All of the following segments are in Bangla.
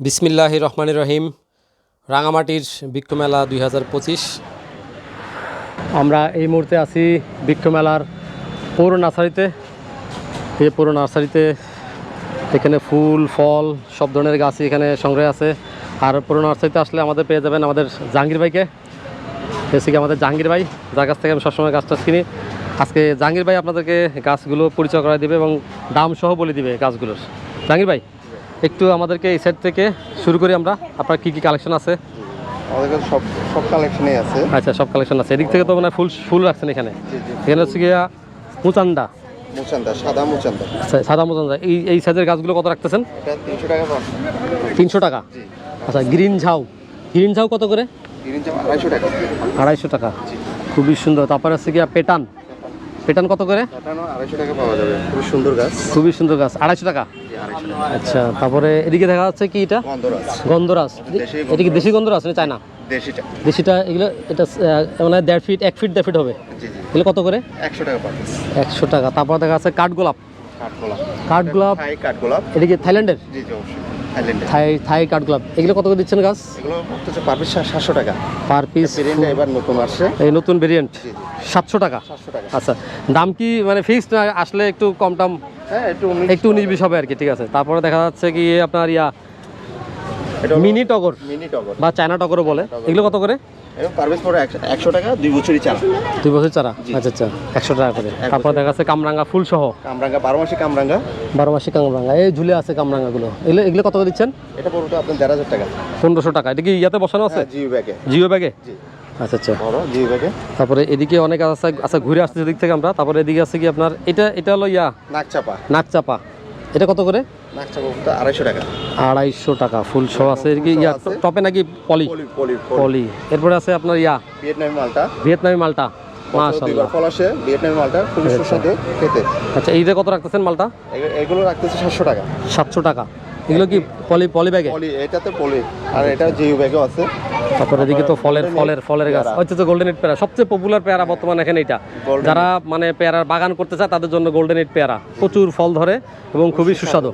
বিসমিল্লাহ রহমান রহিম রাঙামাটির বৃক্ষ মেলা দুই হাজার পঁচিশ। আমরা এই মুহূর্তে আছি বৃক্ষ মেলার পৌর নার্সারিতে। এই পৌর নার্সারিতে এখানে ফুল, ফল, সব ধরনের গাছই এখানে সংগ্রহ আছে। আর পৌর নার্সারিতে আসলে আমাদের পেয়ে যাবেন আমাদের জাহাঙ্গীর ভাইকে। এসে কি আমাদের জাহাঙ্গীর ভাই, যার কাছ থেকে আমি সবসময় গাছ টাছ কিনি আজকে জাহাঙ্গীর ভাই আপনাদেরকে গাছগুলো পরিচয় করা দিবে এবং দাম সহ বলে দিবে গাছগুলোর। জাহাঙ্গীর ভাই একটু আমাদেরকে এই সাইড থেকে শুরু করি আমরা। আপনার কি কি কালেকশন আছে? আমাদের কাছে সব সব কালেকশনই আছে। আচ্ছা সব কালেকশন আছে। এদিক থেকে তো মানে ফুল ফুল রাখছেন এখানে। এখানে হচ্ছে গিয়া মুচান্ডা মুচান্দা সাদা মুচান্দা। আচ্ছা, সাদা এই এই সাইজের গাছগুলো কত রাখতেছেন? এটা তিনশো টাকা তিনশো টাকা? আচ্ছা গ্রিন ঝাউ। গ্রিন ঝাউ কত করে? গ্রিন জাম আড়াইশো টাকা। আড়াইশো টাকা। খুবই সুন্দর। তারপরে হচ্ছে গিয়া পেটান। পেটান কত করে? আড়াইশো টাকা পাওয়া যাবে। খুব সুন্দর গাছ। খুবই সুন্দর গাছ আড়াইশো টাকা? আচ্ছা তারপরে এদিকে দেখা যাচ্ছে কি এটা? গন্ধরাজ। দেশি এটা কি দেশি গন্ধরাজ না চায়না? দেশিটা। দেশিটা এগুলো এটা মানে দেড় ফিট এক ফিট দেড় ফিট হবে? এগুলো কত করে? একশো টাকা একশো টাকা। তারপর দেখা যাচ্ছে কাঠগোলাপ কাঠগোলাপ কাঠগোলাপ এটা কি থাইল্যান্ডের? জি জি থাইল্যান্ডে। থাই থাই এগুলো কত করে দিচ্ছেন গাছ? এগুলো হচ্ছে পার পিস সাতশো টাকা। পার পিস ভেরিয়েন্টটা এবার নতুন আসছে। এই নতুন ভেরিয়েন্ট সাতশো টাকা? সাতশো টাকা। আচ্ছা দাম কি মানে ফিক্সড না আসলে একটু কম টাম? হ্যাঁ একটু উনিশ একটু উনিশ বিশ হবে আর কি ঠিক আছে। তারপরে দেখা যাচ্ছে কি আপনার ইয়া মিনি টগর মিনি টগর। বা চায়না টগরও বলে। এগুলো কত করে? এবং পার পিস পরে একশো- টাকা দুই বছরই দুই বছর চারা? আচ্ছা আচ্ছা একশো টাকা করে। তারপর দেখা যাচ্ছে কামরাঙ্গা ফুল সহ। কামরাঙ্গা বারো মাসে কামরাঙ্গা। বারো মাসি কামরাঙ্গা। এই ঝুলে আছে কামরাঙ্গাগুলো। এগুলো এগুলো কত করে দিচ্ছেন? এটা আপনার দেড় হাজার টাকা। পনেরোশো টাকা। এটা কি ইয়াতে বসানো আছে? হ্যাঁ জিও ব্যাগে। জিও ব্যাগে? আচ্ছা আচ্ছা। বড় জিও ব্যাগে। তারপরে এদিকে অনেক আছে আচ্ছা ঘুরে আসছে এদিক থেকে আমরা। তারপরে এদিকে আছে কি আপনার? এটা এটা হলো ইয়া? নাক চাপা নাকচাপা এটা কত করে? আড়াইশো টাকা। আড়াইশো টাকা ফুল সহ আছে। ইয়া টপে নাকি পলি? পলি এরপরে আছে আপনার ইয়া? ভিয়েতনামি মালটা। ভিয়েতনামি মালটা। আচ্ছা। এই আচ্ছা কত রাখতেছেন মালটা? এগুলো রাখতেছে সাতশো টাকা। সাতশো টাকা। এগুলো কি পলি পলি ব্যাগে? পলি এটাতে পলি। আর এটা জিও ব্যাগও আছে। তারপরে এদিকে তো ফলের ফলের ফলের গাছ। হচ্ছে তো গোল্ডেন এইট পেয়ারা। সবচেয়ে পপুলার পেয়ারা বর্তমানে এখানে এটা যারা মানে পেয়ারার বাগান করতে চায় তাদের জন্য গোল্ডেন এইট পেয়ারা। প্রচুর ফল ধরে এবং খুবই সুস্বাদু।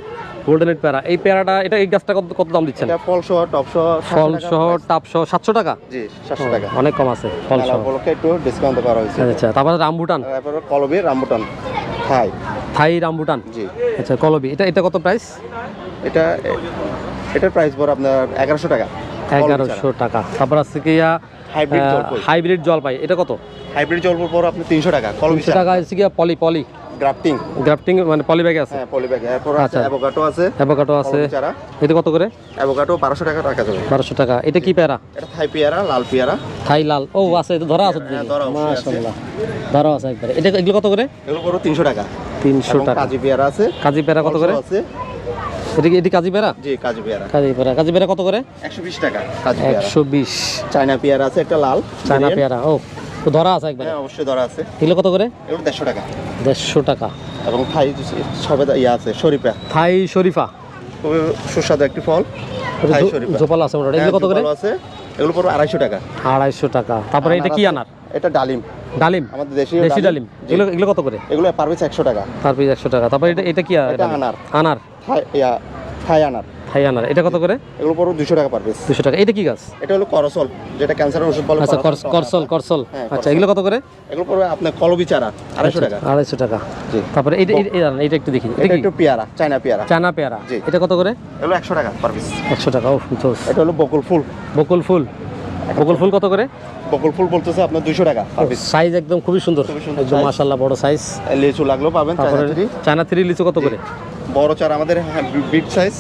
গোল্ডেন এইট পেয়ারা। এই পেয়ারাটা এটা এই গাছটা কত কত দাম দিচ্ছেন? ফল সহ টপ সহ ফল সহ। টাপ সহ সাতশো টাকা? জি সাতশো টাকা। অনেক কম আছে ফল সহ একটু ডিসকাউন্ট করা হয়েছে। আচ্ছা তারপরে রামবুটান তারপরে কলবি রামবুটান থাই। থাই রামবুটান জি। আচ্ছা কলবি। এটা এটা কত প্রাইস এটা এটার প্রাইস পড়ে আপনার এগারোশো টাকা। এগারোশো টাকা। তারপর আছে কি হাইব্রিড জলপাই। জলপাই। এটা কত? হাইব্রিড জলপুর পর আপনি তিনশো টাকা তিনশো টাকা আছে কি পলি পলি। গ্রাফটিং গ্রাফটিং মানে পলি ব্যাগে আছে? হ্যাঁ পলি ব্যাগে। এরপর আছে আচ্ছা। আছে আছে। এটা কত করে? টাকা রাখা যাবে। বারোশো টাকা। এটা কি পেয়ারা? এটা থাই পেয়ারা লাল পেয়ারা। থাই লাল। ও আছে এটা ধরা আছে হ্যাঁ, ধরা আছে। মাশাআল্লাহ। ধরা আছে একবারে। এটা এগুলো কত করে? এগুলো টাকা। তিনশো এবং টাকা। কাজি পেয়ারা আছে। কাজি পেয়ারা কত করে? আছে। এটা কি এটি কাজি পেয়ারা? জি কাজি পেয়ারা। কাজি পেয়ারা। কাজি পেয়ারা কত করে? একশো বিশ টাকা কাজি পেয়ারা। চায়না পেয়ারা আছে একটা লাল চায়না পেয়ারা ও তো ধরা আছে একবারে? হ্যাঁ অবশ্যই ধরা আছে। এগুলো কত করে? এগুলো টাকা। দেড়শো টাকা। এবং থাই সবে ইয়ে আছে শরীফা। থাই শরীফা। খুবই সুস্বাদু একটি ফল থাই শরীফা। জোপাল আছে মোটামুটি। এগুলো হ্যাঁ, কত করে? আছে। এগুলো পড়বে টাকা। আড়াইশো টাকা। তারপরে এটা কি আনার? এটা ডালিম। ডালিম? আমাদের দেশি দেশি ডালিম। এগুলো এগুলো কত করে? এগুলো পার পিস একশো টাকা। পিস একশো টাকা। তারপরে এটা এটা কি? আনার। আনার। এটা কত করে? এগুলো পড়বে দুশো টাকা পার দুশো টাকা। এটা কি গাছ? এটা হলো করসল যেটা ক্যান্সারের ওষুধ বলে আচ্ছা করসল। করসল করসল। হ্যাঁ, আচ্ছা এগুলো কত করে? এগুলো পড়বে আপনার কলবি চারা আড়াইশো টাকা। আড়াইশো টাকা। জি। তারপরে এইটা একটু দেখি। এটা এটা একটু পেয়ারা চায়না পেয়ারা। চানা পেয়ারা। এটা কত করে? এগুলো একশো টাকা পার পিস একশো টাকা ও এটা হলো বকুল ফুল। বকুল ফুল। বকুল ফুল কত করে? বকুল ফুল বলতেছে আপনার দুশো টাকা সাইজ একদম খুবই সুন্দর। একদম। মাশাল্লাহ বড় সাইজ লিচু লাগল পাবেন চায়না থ্রি। লিচু কত করে? বড় চার আমাদের বিট সাইজ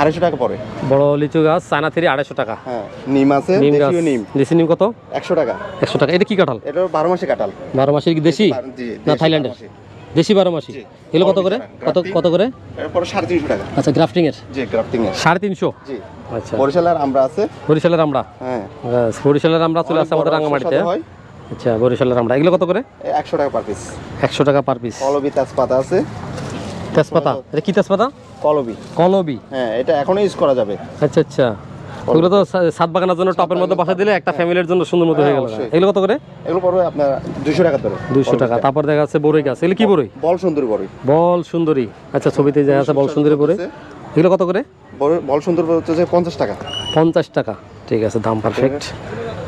আড়াইশো টাকা পড়ে। বড় লিচু গাছ চায়না থ্রি আড়াইশো টাকা। হ্যাঁ নিম আছে নিম গাছ। নিম। দেশি নিম কত? একশো টাকা। একশো টাকা। এটা কি কাঁঠাল? এটা বারো মাসে কাঁঠাল। বারো মাসের কি দেশি? না থাইল্যান্ডের। দেশি বারো মাসি। এগুলো কত করে? কত কত করে? সাড়ে তিনশো টাকা। আচ্ছা গ্রাফটিং এর জি গ্রাফটিং এর সাড়ে তিনশো? জি। আচ্ছা। বরিশালের আমরা আছে। বরিশালের আমরা? হ্যাঁ। বরিশালের আমরা চলে আসছে আমাদের সুস্বাদু হয়। আচ্ছা বরিশালের আমরা। এগুলো কত করে? একশো টাকা পার পিস একশো টাকা পার পিস কলবি তেজপাতা আছে। তেজপাতা? এটা কি তেজপাতা? কলবি। কলবি। হ্যাঁ এটা এখনও ইউজ করা যাবে। আচ্ছা আচ্ছা। ওগুলো তো সাত বাগানের জন্য টপের মধ্যে বসা দিলে একটা ফ্যামিলির জন্য সুন্দর মতো হয়ে গেল। হ্যাঁ, এগুলো কত করে? এগুলো পড়বে আপনার দুশো টাকা ধরে। দুইশো টাকা। তারপর দেখা যাচ্ছে বড়ই গাছ। এগুলো কি বড়ই? বল সুন্দরী বড়ই। বল সুন্দরী। আচ্ছা ছবিতে যা আছে বল সুন্দরী বড়ই। এগুলো কত করে? বল সুন্দর হচ্ছে যে পঞ্চাশ টাকা। পঞ্চাশ টাকা। ঠিক আছে দাম পারফেক্ট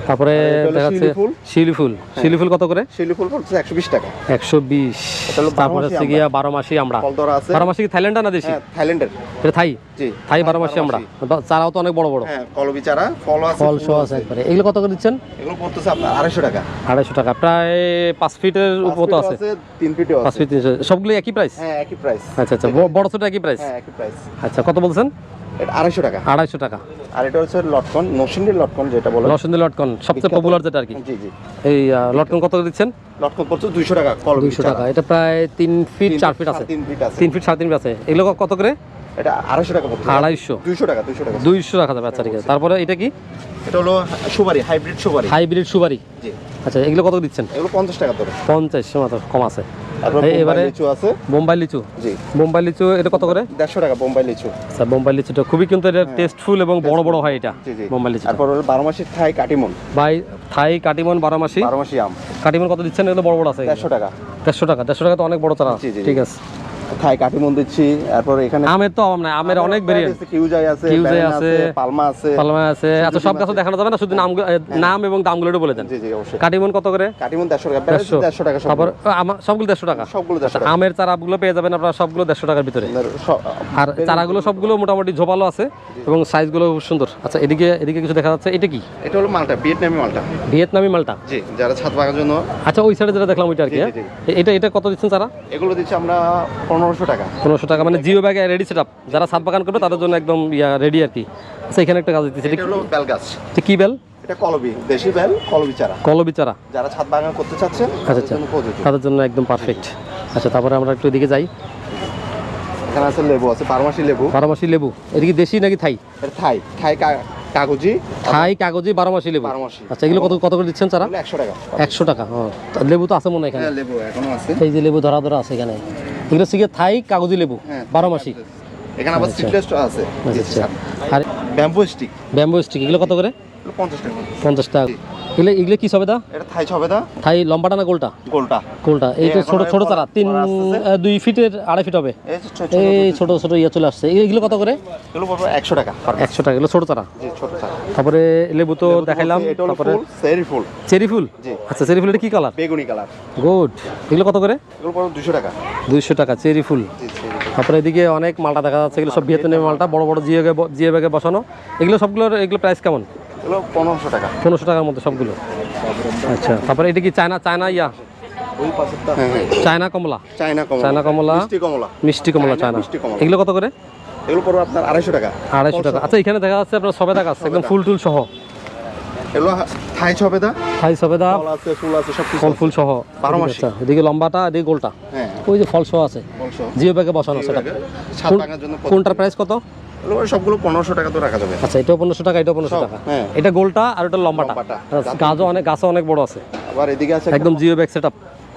তারপরে আর এটা দেখা যাচ্ছে শিউলি ফুল। ফুল। কত করে? শিউলি ফুল পড়ছে একশো বিশ টাকা। একশো বিশ। এটা হলো তারপরে বারোমাসি হচ্ছে গিয়া বারো মাসি আমরা। ফল ধরা আছে। বারো মাসি কি থাইল্যান্ডা না দেশি? হ্যাঁ থাইল্যান্ডের। এটা থাই? জি থাই বারো মাসি আমরা। চারাও তো অনেক বড় বড়। হ্যাঁ কলবি চারা ফল আছে ফল ফুল সহ আছে। একবারে। এগুলো কত করে দিচ্ছেন? এগুলো পড়তেছে আপনার আড়াইশো টাকা। আড়াইশো টাকা। প্রায় পাঁচ ফিটের উপর তো আছে। তিন পাঁচ আছে। ফিট তিনশো। সবগুলো একই প্রাইস হ্যাঁ একই প্রাইস আচ্ছা আচ্ছা। বড় ছোট একই প্রাইস হ্যাঁ একই প্রাইস আচ্ছা কত বলছেন? এটা আড়াইশো টাকা। আড়াইশো টাকা। আর এটা হচ্ছে লটকন লটকন যেটা বলে। লটকন সবচেয়ে পপুলার যেটা আর কি। জি জি। এই লটকন কত করে দিচ্ছেন? লটকন পড়ছে দুইশো টাকা কলবি দুইশো টাকা। এটা প্রায় তিন ফিট চার ফিট আছে। তিন ফিট আছে। তিন ফিট সাড়ে তিন ফিট আছে। এগুলো কত করে? এটা আড়াইশো টাকা পড়ছে। আড়াইশো। দুইশো টাকা দুইশো টাকা। দুইশো আচ্ছা ঠিক আছে। তারপরে এটা কি? এটা হলো সুপারি হাইব্রিড সুপারি। হাইব্রিড সুপারি। জি। আচ্ছা এগুলো কত দিচ্ছেন? এগুলো পঞ্চাশ টাকা ধরে। পঞ্চাশ মতো কম আছে। এবারে- লিচু আছে। বোম্বাই লিচু? জি। বোম্বাই লিচু এটা কত করে? দেড়শো টাকা বোম্বাই লিচু। আচ্ছা বোম্বাই লিচুটা খুবই কিন্তু এটা টেস্টফুল এবং বড় বড় হয় এটা জি জি। বোম্বাই লিচু তারপর হলো বারো মাসের থাই কাটিমন। ভাই থাই কাটিমন বারো মাসি বারো মাসি আম। কাটিমন কত দিচ্ছেন? এগুলো বড় বড় আছে। দেড়শো টাকা। দেড়শো টাকা দেড়শো টাকা তো অনেক বড় জি। ঠিক আছে। থাই কাটিমন দিচ্ছি তারপর এখানে আমের তো অভাব নাই আমের অনেক ভেরিয়েন্ট কিউজাই আছে কিউজাই আছে, পালমা আছে। পালমা আছে। আচ্ছা সব গাছও দেখানো যাবে না? শুধু নাম নাম এবং দামগুলো একটু বলে দেন। জি জি অবশ্যই। কাটিমন কত করে? কাটিমন দেড়শো টাকা দেড়শো। দেড়শো টাকা সব তারপর আমার সবগুলো দেড়শো টাকা। সবগুলো দেড়শো টাকা। আমের চারাগুলো পেয়ে যাবেন আপনারা সবগুলো দেড়শো টাকার ভিতরে। আর চারাগুলো সবগুলো মোটামুটি ঝোপালো আছে এবং সাইজগুলো খুব সুন্দর। আচ্ছা এদিকে এদিকে কিছু দেখা যাচ্ছে। এটা কি? এটা হলো মালটা ভিয়েতনামি মালটা। ভিয়েতনামি মালটা? জি যারা ছাদ বাগার জন্য আচ্ছা ওই সাইডে যেটা দেখলাম ওইটা আর কি হ্যাঁ? এটা এটা কত দিচ্ছেন চারা? এগুলো দিচ্ছি আমরা পনেরোশো টাকা। পনেরোশো টাকা মানে জিও ব্যাগে রেডি সেট যারা ছাদ বাগান করবে তাদের জন্য একদম ইয়া রেডি আর কি। আচ্ছা এখানে একটা এটা এটা হলো বেল গাছ। কি- কি বেল? এটা কলবি দেশি বেল কলবি চারা। কলবি চারা। যারা ছাদ বাগান করতে আচ্ছা আচ্ছা। তাদের জন্য একদম পারফেক্ট আচ্ছা তারপরে আমরা একটু এদিকে যাই। এখানে আছে লেবু আছে বারোমাসি লেবু। বারোমাসি লেবু। এটা কি দেশি নাকি থাই? থাই থাই কাগজি। থাই কাগজি লেবু। বারোমাসি। আচ্ছা এগুলো কত কত করে দিচ্ছেন চারা? একশো টাকা। একশো টাকা লেবু তো আছে মনে হয় এখানে। হ্যাঁ লেবু এখনও আছে। এই যে লেবু ধরা ধরা আছে এখানে। এগুলো হচ্ছে গিয়ে থাই কাগজি লেবু হ্যাঁ বারো মাসি। এখানে আবার আচ্ছা। আছে আচ্ছা আচ্ছা। আর ব্যাম্বু স্টিক ব্যাম্বু স্টিক এগুলো কত করে? পঞ্চাশ টাকা। পঞ্চাশ টাকা। এগুলো এগুলো কি সবেদা এটা থাই ছবেদা থাই লম্বাটা না গোলটা? গোলটা। গোলটা। এই তো ছোট ছোট চারা তিন দুই ফিটের আড়াই ফিট হবে। এই ছোট ছোট ইয়ে চলে আসছে। এগুলো কত করে? এগুলো পড়বে একশো টাকা একশো টাকা। এগুলো ছোট চারা? জি ছোট চারা। তারপরে লেবু তো দেখাইলাম। তারপরে সেরি ফুল। চেরি ফুল? জি। আচ্ছা চেরি ফুল এটা কি কালার বেগুনি কালার গুড এগুলো কত করে? এগুলো পড়বে দুশো টাকা। দুইশো টাকা চেরি ফুল। জি সেরি ফুল। তারপরে এদিকে অনেক মালটা দেখা যাচ্ছে। এগুলো সব ভিয়েতনামি মালটা বড় বড় জিও জিও ব্যাগে বসানো। এগুলো সবগুলোর এগুলো প্রাইস কেমন? এগুলো পনেরোশো টাকা। পনেরোশো টাকার মধ্যে সবগুলো? আচ্ছা তারপরে এটা কি চায়না চায়না ইয়া? হ্যাঁ হ্যাঁ। চায়না কমলা? চায়না কমলা। চায়না কমলা? মিষ্টি কমলা। মিষ্টি কমলা চায়না এগুলো কত করে? এগুলো পড়বে আপনার আড়াইশো টাকা। আড়াইশো টাকা। আচ্ছা এখানে দেখা যাচ্ছে আপনার সবেদা গাছ একদম ফুল টুল সহ। এগুলো থাই ছবেদা থাই সবেদা। ফল আছে ফুল আছে সব ফল ফুল সহ। বারো মাসি। আচ্ছা এদিকে লম্বাটা এদিকে গোলটা। হ্যাঁ। ওই যে ফল সহ আছে। জিও ব্যাগে বসানো সেটা। কোনটার প্রাইস কত? সবগুলো পনেরোশো টাকা তো রাখা যাবে। আচ্ছা এটাও পনেরোশো টাকা এটাও পনেরোশো টাকা। হ্যাঁ। এটা গোলটা আর ওটা লম্বাটা। লম্বাটা। আচ্ছা, গাছও অনেক গাছও অনেক বড় আছে। আবার এদিকে আছে একদম জিও ব্যাগ সেট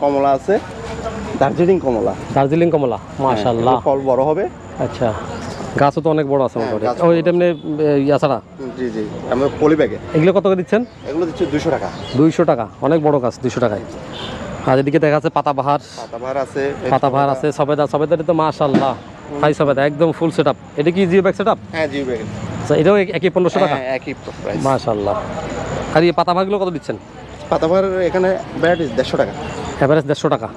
কমলা আছে। দার্জিলিং কমলা। দার্জিলিং কমলা মাশাল্লাহ ফল বড় হবে। আচ্ছা গাছও তো অনেক বড় আছে হ্যাঁ, মোটামুটি। ও এটা এমনি ইয়া ছাড়া? জি জি আমরা পলি ব্যাগে। এগুলো কত করে দিচ্ছেন? এগুলো দিচ্ছি দুশো টাকা। দুইশো টাকা অনেক বড় গাছ দুইশো টাকায়। আর এদিকে দেখা যাচ্ছে পাতাবাহার। পাতাবাহার আছে। পাতাবাহার আছে সবেদা সবেদারি তো মাশাল্লাহ একদম ফুল সেট আপ এটা কি জিও ব্যাগ সেট আপ হ্যাঁ জি ব্যাগে আচ্ছা এটাও একই পনেরোশো টাকা? হ্যাঁ একই প্রাইস মাশাল্লাহ আর এই কত দিচ্ছেন? পাতাবাহার এখানে ব্যাট দেড়শো টাকা। এভারেজ দেড়শো টাকা?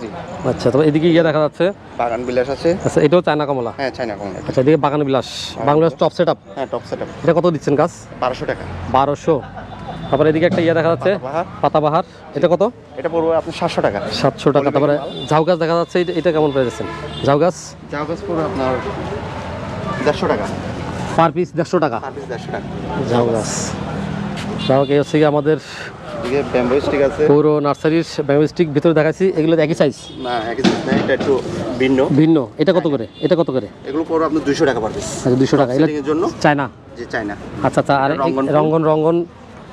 আচ্ছা তবে এদিকে ইয়ে দেখা যাচ্ছে। বাগান বিলাস আছে। আচ্ছা এটাও চায়না কমলা? হ্যাঁ চাইনা কমলা। আচ্ছা এদিকে বাগান বিলাস। বাংলাদেশ টপ সেট আপ হ্যাঁ টপ সেট এটা কত দিচ্ছেন গাছ? বারোশো টাকা। বারোশো। তারপরে এদিকে একটা ইয়ে দেখা যাচ্ছে। পাতাবাহার। এটা কত? এটা পড়বে আপনার সাতশো টাকা। সাতশো টাকা। তারপরে ঝাউ গাছ দেখা যাচ্ছে। এটা- কেমন প্রাইস আছেন ঝাউ গাছ? জাউ গাছ পড়বে আপনার দেড়শো টাকা। পার পিস দেড়শো টাকা। ঝাউ গাছ। ঝাউ গাছ হচ্ছে আমাদের এদিকে ব্যাম্বো স্টিক আছে। পৌর নার্সারির ভিতরে দেখাচ্ছি এগুলো একই সাইজ না একই জিনিস না এটা একটু ভিন্ন। ভিন্ন। এটা কত করে? এটা কত করে? এগুলো পড়বে আপনার দুশো টাকা পার পিস আচ্ছা দুশো টাকা। এর জন্য? চায়না? যে চাইনা আচ্ছা আচ্ছা। আর রঙ্গন রঙ্গন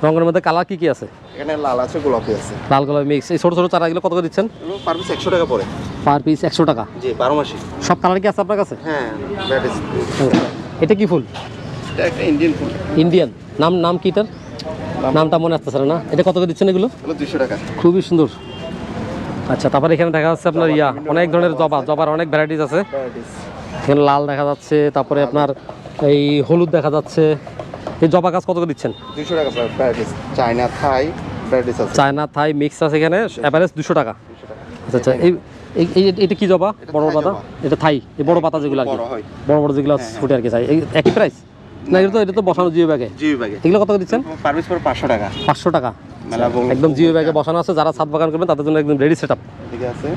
রঙ্গনের মধ্যে কালার কি কি আছে? এখানে লাল আছে গোলাপি আছে। লাল কালার মিক্স এই ছোট ছোট চারা এগুলো কত করে দিচ্ছেন? পার পিস একশো টাকা পড়ে। পার পিস একশো টাকা। জি বারো মাসি। সব কালার কি আছে আপনার কাছে? হ্যাঁ এটা কি ফুল? এটা একটা ইন্ডিয়ান ফুল। ইন্ডিয়ান নাম নাম কি এটার? নামটা মনে আসতেছে না। এটা কত করে দিচ্ছেন এগুলো? এগুলো দুশো টাকা। খুবই সুন্দর। আচ্ছা তারপরে এখানে দেখা যাচ্ছে আপনার ইয়া অনেক ধরনের জবা। জবার অনেক ভ্যারাইটিস আছে। এখানে লাল দেখা যাচ্ছে তারপরে আপনার এই হলুদ দেখা যাচ্ছে। এই জবা গাছ কত করে দিচ্ছেন? দুশো টাকা প্যারাডিস চায়না থাই প্যারাডিস আছে চায়না থাই মিক্স আছে এখানে অ্যাভারেজ দুশো টাকা। আচ্ছা আচ্ছা এই এটা কি জবা? বড় বড় পাতা এটা থাই এই বড় পাতা যেগুলো আর কি। বড় হয়। বড় যেগুলো ফুটে আর কি চাই একই প্রাইস না এটা তো এটা তো বসানো জিও ব্যাগে। জিও ব্যাগে। এগুলো কত করে দিচ্ছেন? পারমিস করে পাঁচশো টাকা। পাঁচশো টাকা। একদম জিও ব্যাগে বসানো আছে যারা ছাদ বাগান করবেন তাদের জন্য একদম রেডি সেট এদিকে আছে।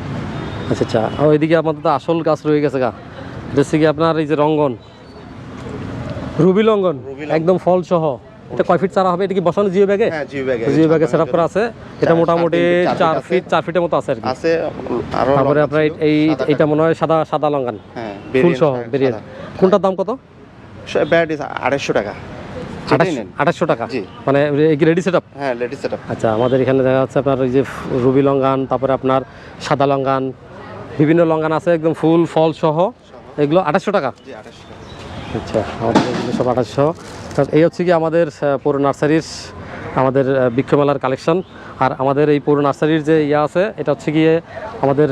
আচ্ছা আচ্ছা। ও এদিকে আমাদের তো আসল গাছ রয়ে গেছে গা। এটা কি আপনার এই যে রঙ্গন। রুবি লঙ্গন একদম ফল সহ। এটা কয় ফিট চারা হবে? এটা কি বসানো জিও ব্যাগে? হ্যাঁ জিও ব্যাগে। সেট করা আছে। এটা মোটামুটি চার ফিট চার ফিটের মতো আছে আর কি। আছে আরও তারপরে আপনার এই- এটা মনে হয় সাদা সাদা লঙ্কান হ্যাঁ ফুল সহ বেরিয়ে কোনটার দাম কত? প্যারাডিস আড়াইশো টাকা। আঠাশশো টাকা। মানে রেডি সেট হ্যাঁ সেট আচ্ছা আমাদের এখানে দেখা যাচ্ছে আপনার ওই যে রুবি লঙ্গান তারপরে আপনার সাদা লঙ্গান বিভিন্ন লঙ্গান আছে একদম ফুল ফল সহ। এগুলো আঠাশশো টাকা? আচ্ছা আমাদের এগুলো সব আঠাশশো। এই হচ্ছে কি আমাদের পুরো নার্সারির আমাদের বৃক্ষমেলার কালেকশন। আর আমাদের এই পুরো নার্সারির যে ইয়ে আছে এটা হচ্ছে গিয়ে আমাদের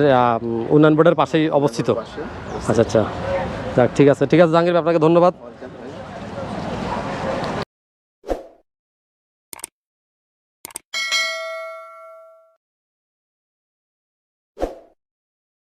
উন্নয়ন বোর্ডের পাশেই অবস্থিত। আচ্ছা আচ্ছা। যাক ঠিক আছে। ঠিক আছে জাহাঙ্গীর আপনাকে ধন্যবাদ।